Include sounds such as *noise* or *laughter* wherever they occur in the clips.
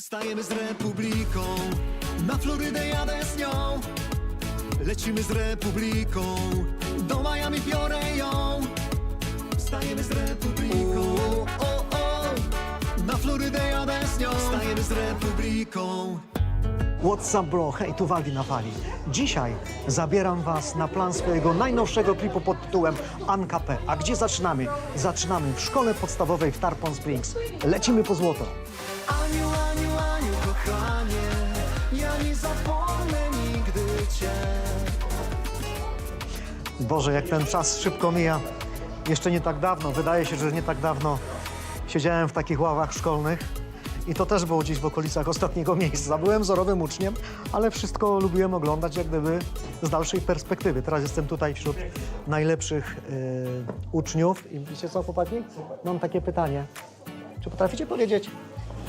Stajemy z Republiką, na Florydę jadę z nią. Lecimy z Republiką, do Miami biorę ją. Stajemy z Republiką, o, o, na Florydę jadę z nią. Stajemy z Republiką. What's up bro? Hej, tu Waldi na fali. Dzisiaj zabieram was na plan swojego najnowszego klipu pod tytułem Anka.p. A gdzie zaczynamy? Zaczynamy w szkole podstawowej w Tarpon Springs. Lecimy po złoto. Aniu, Boże, jak ten czas szybko mija. Jeszcze nie tak dawno, wydaje się, że nie tak dawno siedziałem w takich ławach szkolnych i to też było gdzieś w okolicach ostatniego *laughs* miejsca. Byłem wzorowym uczniem, ale wszystko lubiłem oglądać jak gdyby z dalszej perspektywy. Teraz jestem tutaj wśród najlepszych yy, uczniów. I wiecie co, chłopaki? Mam takie pytanie. Czy potraficie powiedzieć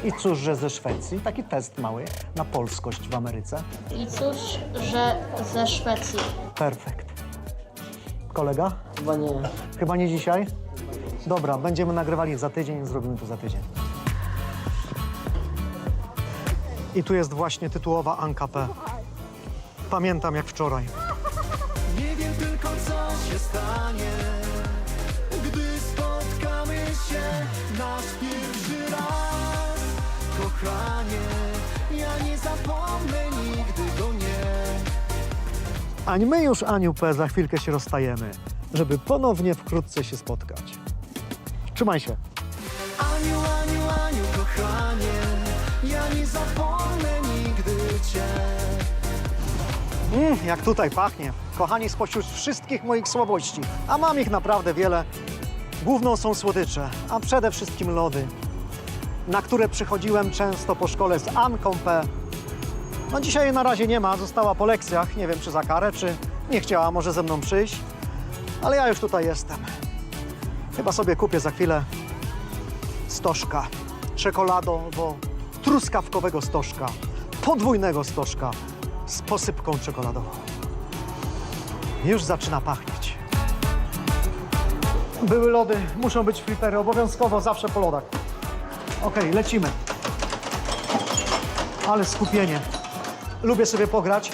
i cóż, że ze Szwecji? Taki test mały na polskość w Ameryce. I cóż, że ze Szwecji. Perfekt. Kolega? Chyba nie. Chyba nie dzisiaj? Dobra, będziemy nagrywali za tydzień, zrobimy to za tydzień. I tu jest właśnie tytułowa Anka P. Pamiętam jak wczoraj. Nie wiem tylko co się stanie, gdy spotkamy się nasz pierwszy raz. Kochanie, ja nie zapomnę. Ani my już, Aniu P, za chwilkę się rozstajemy, żeby ponownie wkrótce się spotkać. Trzymaj się. Aniu, Aniu, Aniu, kochanie, ja nie zapomnę nigdy cię. Mm, jak tutaj pachnie. Kochani, spośród wszystkich moich słabości, a mam ich naprawdę wiele, główną są słodycze, a przede wszystkim lody, na które przychodziłem często po szkole z Anką P. No dzisiaj na razie nie ma, została po lekcjach, nie wiem czy za karę, czy nie chciała może ze mną przyjść, ale ja już tutaj jestem. Chyba sobie kupię za chwilę stożka czekoladowo-truskawkowego stożka, podwójnego stożka z posypką czekoladową. Już zaczyna pachnieć. Były lody, muszą być flipery, obowiązkowo zawsze po lodach. Okej, lecimy. Ale skupienie. Lubię sobie pograć.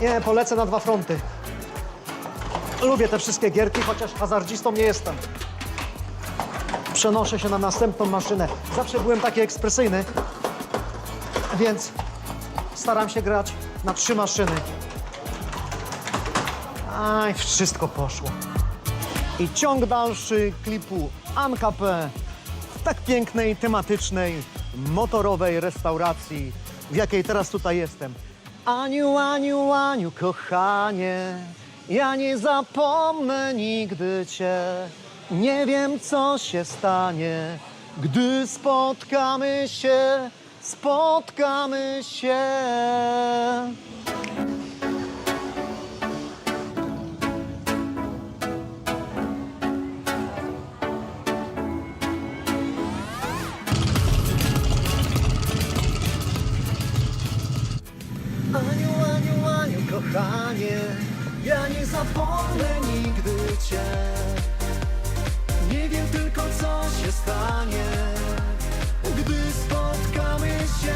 Nie, polecę na dwa fronty. Lubię te wszystkie gierki, chociaż hazardzistą nie jestem. Przenoszę się na następną maszynę. Zawsze byłem taki ekspresyjny, więc staram się grać na trzy maszyny. Aj, wszystko poszło. I ciąg dalszy klipu Anka P. w tak pięknej, tematycznej, motorowej restauracji, w jakiej teraz tutaj jestem. Aniu, Aniu, Aniu, kochanie, ja nie zapomnę nigdy Cię. Nie wiem, co się stanie, gdy spotkamy się, spotkamy się. Kochanie, Ja nie zapomnę nigdy cię. Nie wiem tylko co się stanie, gdy spotkamy się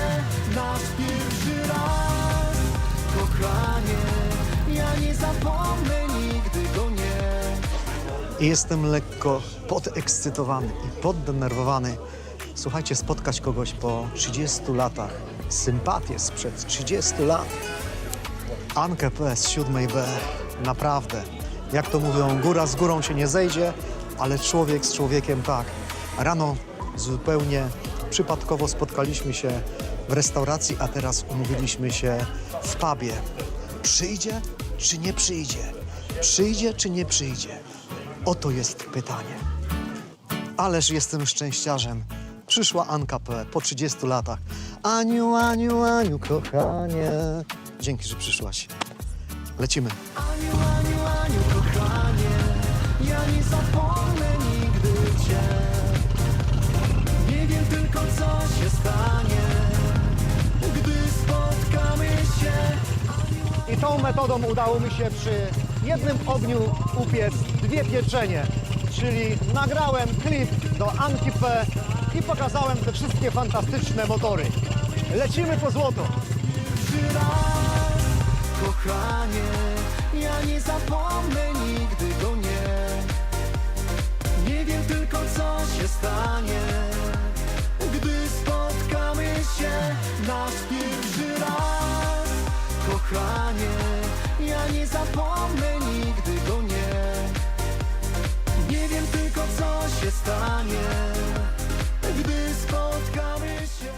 nasz pierwszy raz. Kochanie, ja nie zapomnę nigdy go nie. Jestem lekko podekscytowany i poddenerwowany. Słuchajcie, spotkać kogoś po 30 latach, sympatię sprzed 30 lat. Ankę P z 7 B, naprawdę. Jak to mówią, góra z górą się nie zejdzie, ale człowiek z człowiekiem tak. Rano zupełnie przypadkowo spotkaliśmy się w restauracji, a teraz umówiliśmy się w pubie. Przyjdzie czy nie przyjdzie? Przyjdzie czy nie przyjdzie? Oto jest pytanie. Ależ jestem szczęściarzem. Przyszła Anka P. po 30 latach. Aniu, Aniu, Aniu, kochanie. Dzięki, że przyszłaś. Lecimy. Aniu, Aniu, Aniu, kochanie, ja nie zapomnę nigdy cię. Nie wiem tylko co się stanie, gdy spotkamy się. I tą metodą udało mi się przy jednym ogniu upiec dwie pieczenie. Czyli nagrałem klip do Anki P i pokazałem te wszystkie fantastyczne motory. Lecimy po złoto. Pierwszy raz, kochanie Ja nie zapomnę nigdy go nie. Nie wiem tylko co się stanie Gdy spotkamy się nasz pierwszy raz. Kochanie, ja nie zapomnę nigdy go nie. Nie wiem tylko co się stanie Gdy spotkamy się.